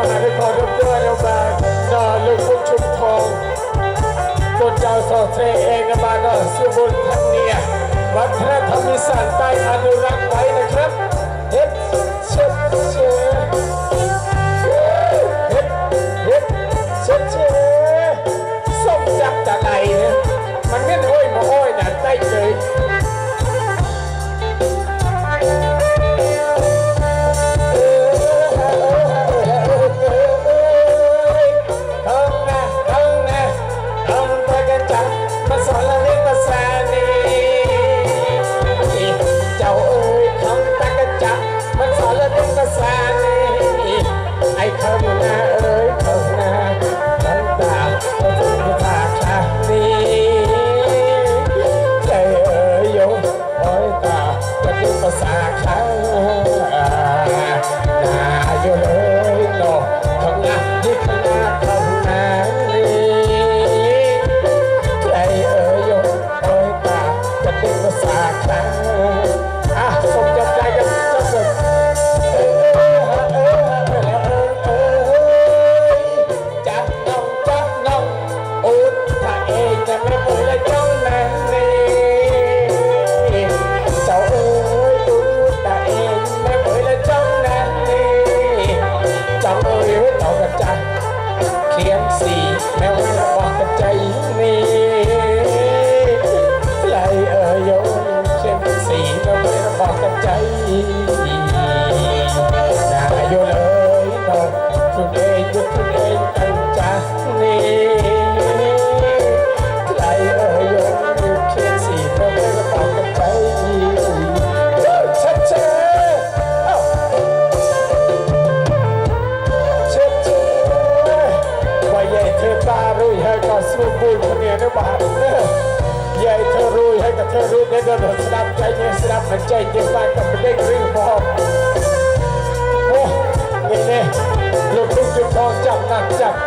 มุสมหาวิเคราะห์ดรนบาทเนาะลูกพุทธชุมทองคนเจ้าสอดเสเองนบานาะชื่อบุญพันเนียวัฒนธรรมอีสานใต้อนุรักษ์ไว้นะครับเฮ็ดเช็ดเช็ดเฮ็ดเฮ็ดเช็ดเช็ดส้มจับตะไลเนี่ยมันเงี้ยโอ้ยมาโอ้ยนะใต้เลย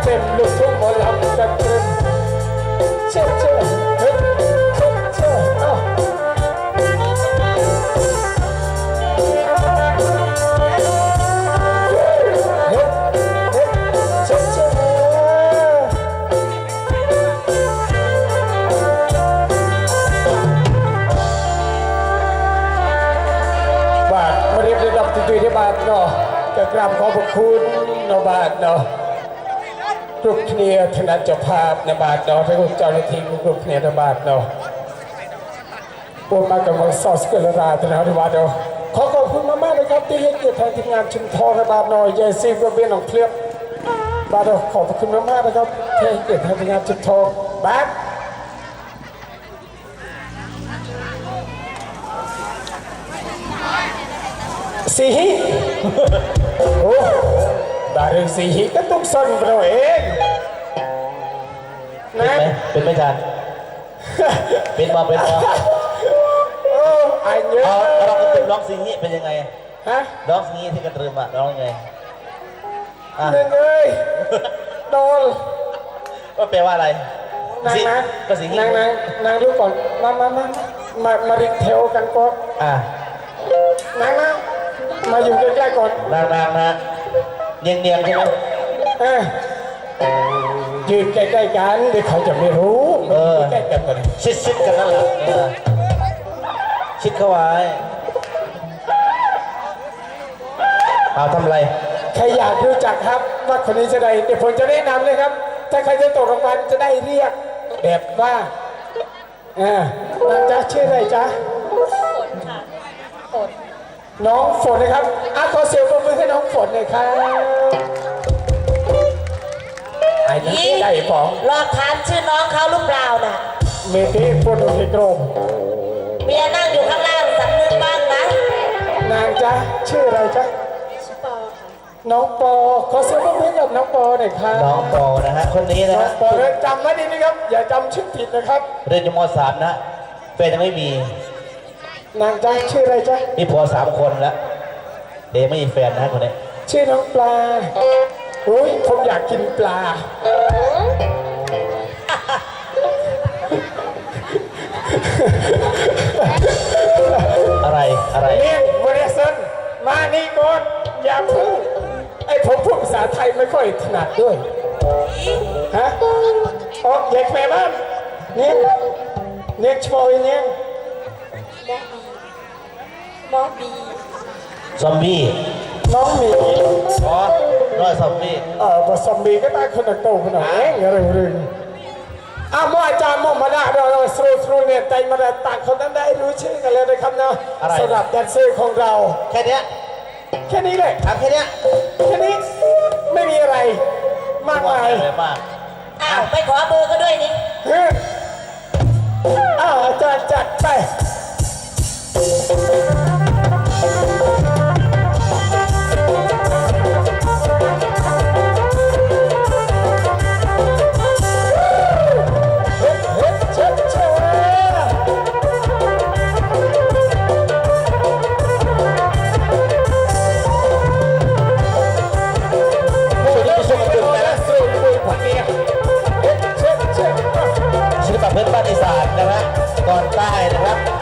เป็นลูกทุ่งหอลำกันเต็มเชเชื่อ้ยเชื่อเออ้าบาทมาเรียบได้รับตุ้ยได้บาทเนาะจะกราบขอบพระคุณเนาะบาทเนาะ ทุกเนียถนัดเจ้าภาพนบาทเนาะทั้งเจ้าหน้าที่ทุกเนียนบาทเนาะพวกมากับมังซอสกุลราธนาธิวาสเนาะขอขอบคุณมากๆนะครับที่ให้เกียรติทางทีมงานชุมทองนบาทเนาะยายซีกระเบียนของเคลียบบาทเนาะขอบคุณมากๆนะครับที่ให้เกียรติทางทีมงานชุมทองบาท บาฤาษีก็ต้องซ่อนเราเองนะ เป็นไหมเป็นไหมจานเป็นมาเป็นมาอ้อายเยอะเอาเอาเราก็ติดร้องสิงนี้เป็นยังไงฮะร้องสิงนี้ที่กระตือมาร้องยังไงอะเยเอ้ยโดนก็แปลว่าอะไรนางนะก็สิงนี้นางนางนางดูก่อนมามามามามาดิเทลกันก่อนอ่านางนะมาอยู่ใกล้ๆก่อนนางนางนะ เนียงๆใช่ไหม Eh. ยืนใกล้ๆกันเดี๋ยวเขาจะไม่รู้เออใกล้ๆกันก่อนชิดชิดๆกันนั่นแหละเออชิดเข้าไว้เอาทำอะไร ใครอยากรู้จักครับว่าคนนี้จะได้เดี๋ยวผมจะแนะนำเลยครับ ถ้าใครจะตกรางวัลจะได้เรียกแบบว่าอ่านางจ๊ะชื่ออะไรจ๊ะฝนค่ะฝน น้องฝนนะครับอาขอเสียงปรบมือให้น้องฝนหน่อยครับไอ้นั่นชื่อได้ป๋องรอบถามชื่อน้องเขาหรือเปล่าน่ะ เมทีโปรโตทิโกรมเมียนั่งอยู่ข้างล่างสำนึกบ้างนะนางจ๊ะชื่ออะไรจ๊ะชื่อปอค่ะน้องปอขอเสียงปรบมือให้กับน้องปอหน่อยครับน้องปอนะฮะคนนี้นะน้อฮะงปอเลยจำไว้ดีนะครับ อย่าจำชื่อผิดนะครับ เรียนอยู่มสามนะแฟนยังไม่มี นางจ้าชื่ออะไรจ้ามีผัวสามคนแล้วเดไม่มีแฟนนะคนนี้ชื่อน้องปลาโอ้ยผมอยากกินปลา อะไรอะไรเลี่ยงบริสันมานี่ก่อนอย่าพูดไอ้ผมพูดภาษาไทยไม่ค่อยถนัดด้วยฮะอ๋อเด็กแม่บ้านเนี่ยเนี่ยชอยเนี่ย น้องบีซอมบี้น้องหมีอ๋อน้อยซอมบี้เออบทสมบีก็ตายคนโตคนาดนี้อะไรเรื่องอะมออาจารย์มอมาได้เราสรุปสรุปเนี่ยใจมาได้ต่างคนนั้นได้รู้ชื่อกันแล้วนะครับนะสำหรับแดนเซอร์ของเรา แค่นี้แค่นี้เลยครับแค่นี้แค่นี้ไม่มีอะไร มากมายอ้าวไปขอเบอร์ก็ด้วยนี่อ้าวอาจารย์จัดไป ก่อนได้นะครับ